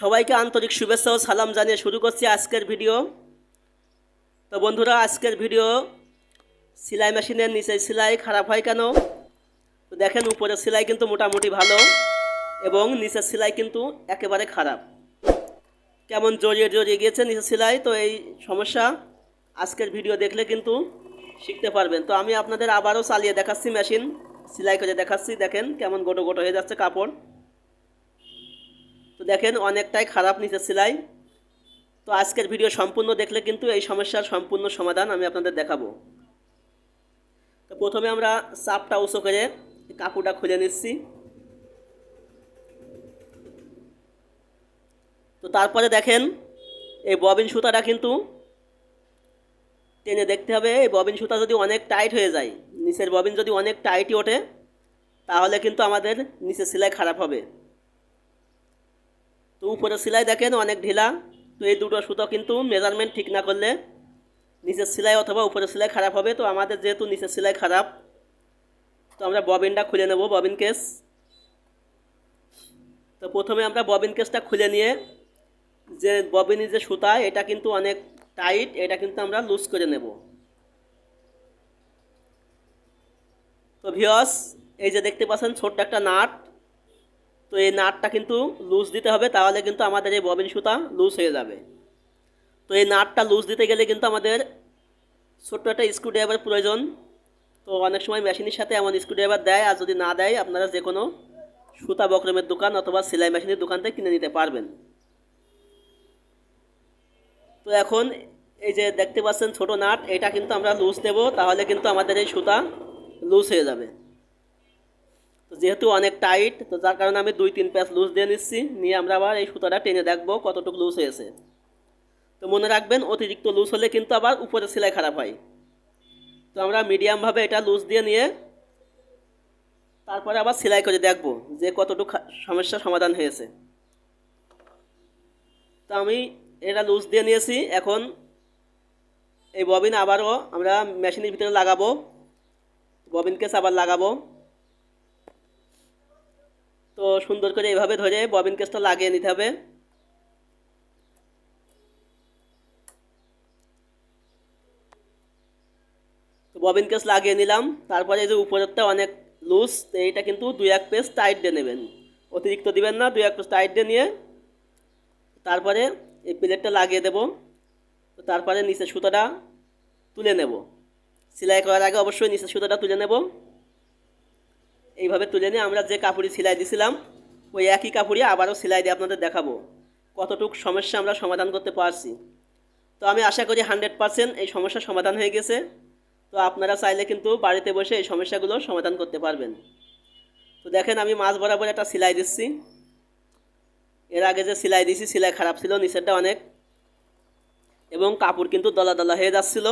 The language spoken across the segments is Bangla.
সবাইকে আন্তরিক শুভেচ্ছা ও সালাম জানিয়ে শুরু করছি আজকের ভিডিও। তো বন্ধুরা, আজকের ভিডিও সেলাই মেশিনের নিচে সেলাই খারাপ হয় কেন? তো দেখেন উপরের সেলাই কিন্তু মোটামুটি ভালো এবং নিচের সেলাই কিন্তু একেবারে খারাপ। কেমন জড়িয়ে জড়িয়ে গিয়েছে নিচের সেলাই, তো এই সমস্যা আজকের ভিডিও দেখলে কিন্তু শিখতে পারবেন। তো আমি আপনাদের আবারও চালিয়ে দেখাচ্ছি মেশিন, সেলাই করে দেখাচ্ছি। দেখেন কেমন গোটো গোটো হয়ে যাচ্ছে কাপড়। দেখেন অনেকটাই খারাপ নিচের সেলাই। তো আজকের ভিডিও সম্পূর্ণ দেখলে কিন্তু এই সমস্যার সম্পূর্ণ সমাধান আমি আপনাদের দেখাবো। তো প্রথমে আমরা চাপটা উঁচু করে কাপড়টা খুলে নিচ্ছি। তো তারপরে দেখেন, এই ববিন সুতাটা কিন্তু টেনে দেখতে হবে। এই ববিন সুতা যদি অনেক টাইট হয়ে যায়, নিচের ববিন যদি অনেক টাইটই ওঠে, তাহলে কিন্তু আমাদের নিচের সেলাই খারাপ হবে। তো উপরে সেলাই দেখেন, অনেক ঢিলা। তো এই দুটো সুতো কিন্তু মেজারমেন্ট ঠিক না করলে নিচের সেলাই অথবা উপরের সেলাই খারাপ হবে। তো আমাদের যেহেতু নিচের সেলাই খারাপ, তো আমরা ববিনটা খুলে নেব, ববিন কেস। তো প্রথমে আমরা ববিন কেসটা খুলে নিয়ে, যে ববিনের যে সুতা, এটা কিন্তু অনেক টাইট এটা কিন্তু আমরা লুজ করে নেব। তো ভিওস এই যে দেখতে পাচ্ছেন, ছোট্ট একটা নাট। তো এই নাটটা কিন্তু লুজ দিতে হবে, তাহলে কিন্তু আমাদের এই ববিন সুতা লুজ হয়ে যাবে। তো এই নাটটা লুজ দিতে গেলে কিন্তু আমাদের ছোট্ট একটা স্ক্রুড্রাইভার প্রয়োজন। তো অনেক সময় মেশিনের সাথে এমন স্ক্রুড্রাইভার দেয়, আর যদি না দেয়, আপনারা যে কোনো সুতা বক্রমের দোকান অথবা সেলাই মেশিনের দোকান থেকে কিনে নিতে পারবেন। তো এখন এই যে দেখতে পাচ্ছেন ছোট নাট, এটা কিন্তু আমরা লুজ দেবো তাহলে কিন্তু আমাদের এই সুতা লুজ হয়ে যাবে। তো যেহেতু অনেক টাইট তো যার কারণে আমি দুই, তিন প্যাচ লুজ দিয়ে নিচ্ছি। নিয়ে আমরা আবার এই সুতাটা টেনে দেখব কতটুকু লুজ হয়েছে। তো মনে রাখবেন, অতিরিক্ত লুজ হলে কিন্তু আবার উপরে সেলাই খারাপ হয়। তো আমরা মিডিয়ামভাবে এটা লুজ দিয়ে নিয়ে তারপরে আবার সেলাই করে দেখব যে কতটুকু সমস্যার সমাধান হয়েছে। তো আমি এটা লুজ দিয়ে নিয়েছি। এখন এই ববিন আবারও আমরা মেশিনের ভিতরে লাগাবো। ববিন কেস আবার লাগাবো। সুন্দর করে এভাবে ধরে ববিন কেসটা লাগিয়ে নিতে হবে। ববিন কেস লাগিয়ে নিলাম। তারপরে যে উপরেরটা অনেক লুজ এইটা কিন্তু দুই এক পেজ টাইট দিয়ে নেবেন। অতিরিক্ত দিবেন না, দুই এক পেজ টাইট দিয়ে নিয়ে তারপরে এই প্লেটটা লাগিয়ে দেব। তারপরে নিচের সুতোটা তুলে নেব। সেলাই করার আগে অবশ্যই নিচের সুতোটা তুলে নেব। এইভাবে তুলে নিয়ে আমরা যে কাপড়ি সেলাই দিয়েছিলাম ওই একই কাপড়ি আবারও সেলাই দিয়ে আপনাদের দেখাবো কতটুক সমস্যা আমরা সমাধান করতে পারছি। তো আমি আশা করি হান্ড্রেড পারসেন্ট এই সমস্যার সমাধান হয়ে গেছে। তো আপনারা চাইলে কিন্তু বাড়িতে বসে এই সমস্যাগুলো সমাধান করতে পারবেন। তো দেখেন আমি মাছ বরাবর একটা সেলাই দিচ্ছি। এর আগে যে সেলাই দিয়েছি, সেলাই খারাপ ছিল, নিচেরটা অনেক। এবং কাপড় কিন্তু দলা দলা হয়ে যাচ্ছিল।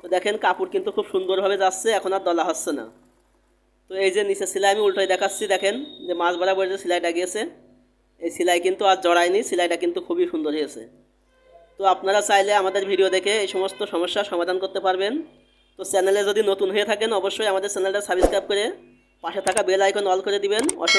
তো দেখেন কাপড় কিন্তু খুব সুন্দরভাবে যাচ্ছে, এখন আর দলা হচ্ছে না। তো এই যে নিচে সেলাই আমি উল্টোয় দেখাচ্ছি, দেখেন যে মাছ বরাবর যে সেলাইটা গিয়েছে, এই সেলাই কিন্তু আর জড়ায়নি, সেলাইটা কিন্তু খুবই সুন্দর হয়েছে। তো আপনারা চাইলে আমাদের ভিডিও দেখে এই সমস্ত সমস্যার সমাধান করতে পারবেন। তো চ্যানেলে যদি নতুন হয়ে থাকেন, অবশ্যই আমাদের চ্যানেলটা সাবস্ক্রাইব করে পাশে থাকা বেল আইকন অল করে দিবেন।